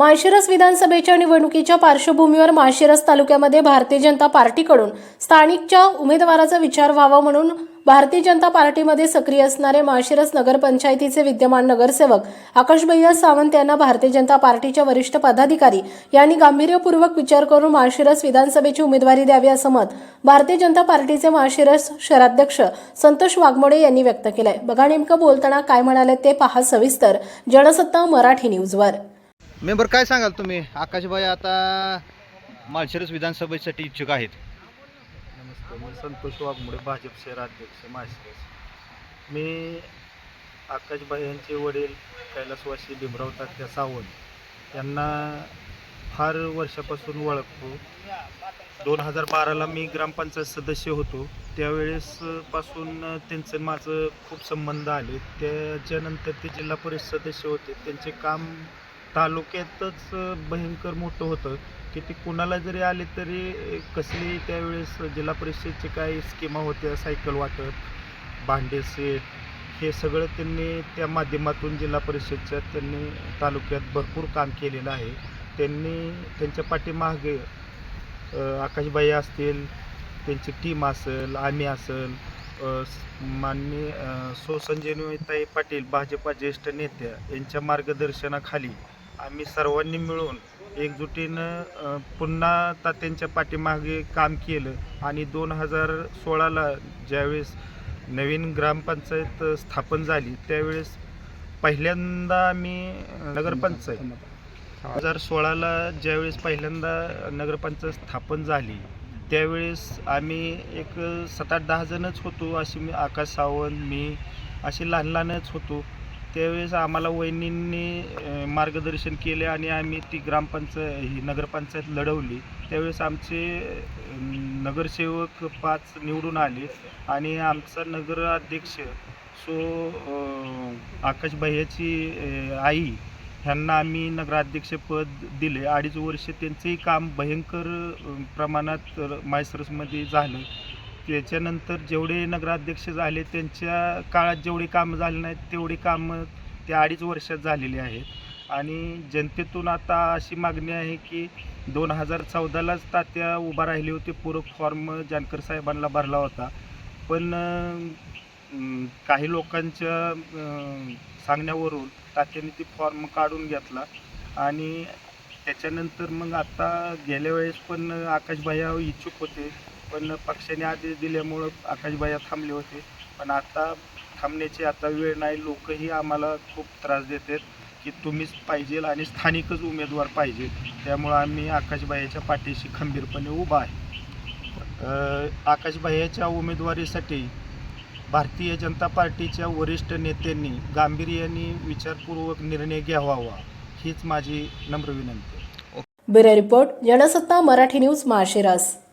माळशिरस विधानसभेच्या निवडणुकीच्या पार्श्वभूमीवर माळशिरस तालुक्यामध्ये भारतीय जनता पार्टीकडून स्थानिकच्या उमेदवाराचा विचार व्हावा म्हणून भारतीय जनता पार्टीमध्ये सक्रिय असणारे माळशिरस नगरपंचायतीचे विद्यमान नगरसेवक आकाशभैया सावंत यांना भारतीय जनता पार्टीच्या वरिष्ठ पदाधिकारी यांनी गांभीर्यपूर्वक विचार करून माळशिरस विधानसभेची उमेदवारी द्यावी असं मत भारतीय जनता पार्टीचे माळशिरस शहराध्यक्ष संतोष वाघमोडे यांनी व्यक्त केलंय. बघा नेमकं बोलताना काय म्हणाले ते पहा सविस्तर. जनसत्ता मराठी न्यूजवर. मेंबर काय सांगाल तुम्ही? आकाशभाई आता माळशिरस विधानसभेसाठी इच्छुक आहेत. नमस्कार मी संतोष वाघमोडे भाजप शहराध्यक्ष माळशिरस. मी आकाशभाई यांचे वडील कैलासवासी भीमराव तात्या सावंत यांना फार वर्षापासून ओळखतो. दोन हजार बाराला मी ग्रामपंचायत सदस्य होतो. त्यावेळेसपासून त्यांचं माझं खूप संबंध आले. त्याच्यानंतर ते जिल्हा परिषद सदस्य होते. त्यांचे काम तालुक्यातच भयंकर मोठं होतं की ते कुणाला जरी आले तरी कसली त्यावेळेस जिल्हा परिषदेचे काही स्कीमा होत्या सायकल वाटप भांडे सेट हे सगळं त्यांनी त्या माध्यमातून जिल्हा परिषदच्या त्यांनी तालुक्यात भरपूर काम केलेलं आहे. त्यांनी त्यांच्या पाठीमागे आकाशबाई असतील त्यांची टीम असेल आम्ही असेल माननीय सो संजयताई पाटील भाजपा ज्येष्ठ नेत्या यांच्या मार्गदर्शनाखाली आम्ही सर्वांनी मिळून एकजुटीनं पुन्हा तात्यांच्या पाठीमागे काम केलं. आणि दोन हजार सोळाला ज्यावेळेस नवीन ग्रामपंचायत स्थापन झाली त्यावेळेस पहिल्यांदा आम्ही नगरपंचायत. दोन हजार सोळाला ज्यावेळेस पहिल्यांदा नगरपंचायत स्थापन झाली त्यावेळेस आम्ही एक सात आठ दहा जणच होतो. अशी मी आकाश सावंत मी अशी लहान लहानच होतो. त्यावेळेस आम्हाला वहिनींनी मार्गदर्शन केले आणि आम्ही ती ग्रामपंचायत ही नगरपंचायत लढवली. त्यावेळेस आमचे नगरसेवक पाच निवडून आले आणि आमचा नगराध्यक्ष सो आकाश भैयाची आई ह्यांना आम्ही नगराध्यक्षपद दिले. अडीच वर्ष त्यांचंही काम भयंकर प्रमाणात मायसरसमध्ये झालं. त्याच्यानंतर जेवढे नगराध्यक्ष झाले त्यांच्या काळात जेवढी कामं झाली नाहीत तेवढी कामं त्या अडीच वर्षात झालेली आहेत. आणि जनतेतून आता अशी मागणी आहे की दोन हजार चौदालाच तात्या उभा राहिली होती. पूरक फॉर्म जानकर साहेबांना भरला होता. पण काही लोकांच्या सांगण्यावरून तात्याने ती फॉर्म काढून घेतला. आणि त्याच्यानंतर मग आता गेल्या वेळेस पण आकाशभाया इच्छुक होते. पण पक्षाने आदेश दिल्यामुळं आकाशबाया थांबले होते. पण आता थांबण्याची आता वेळ नाही. लोकही आम्हाला खूप त्रास देतात की तुम्हीच पाहिजे आणि स्थानिकच उमेदवार पाहिजे. त्यामुळं आम्ही आकाशबाईच्या पाठीशी खंबीरपणे उभा आहे. अ, उमेदवारीसाठी भारतीय जनता पार्टीच्या वरिष्ठ नेत्यांनी गांभीर्याने विचारपूर्वक निर्णय घ्यावा हीच माझी नम्र विनंती आहे. Bureau report Jansatta Marathi news Malshiras.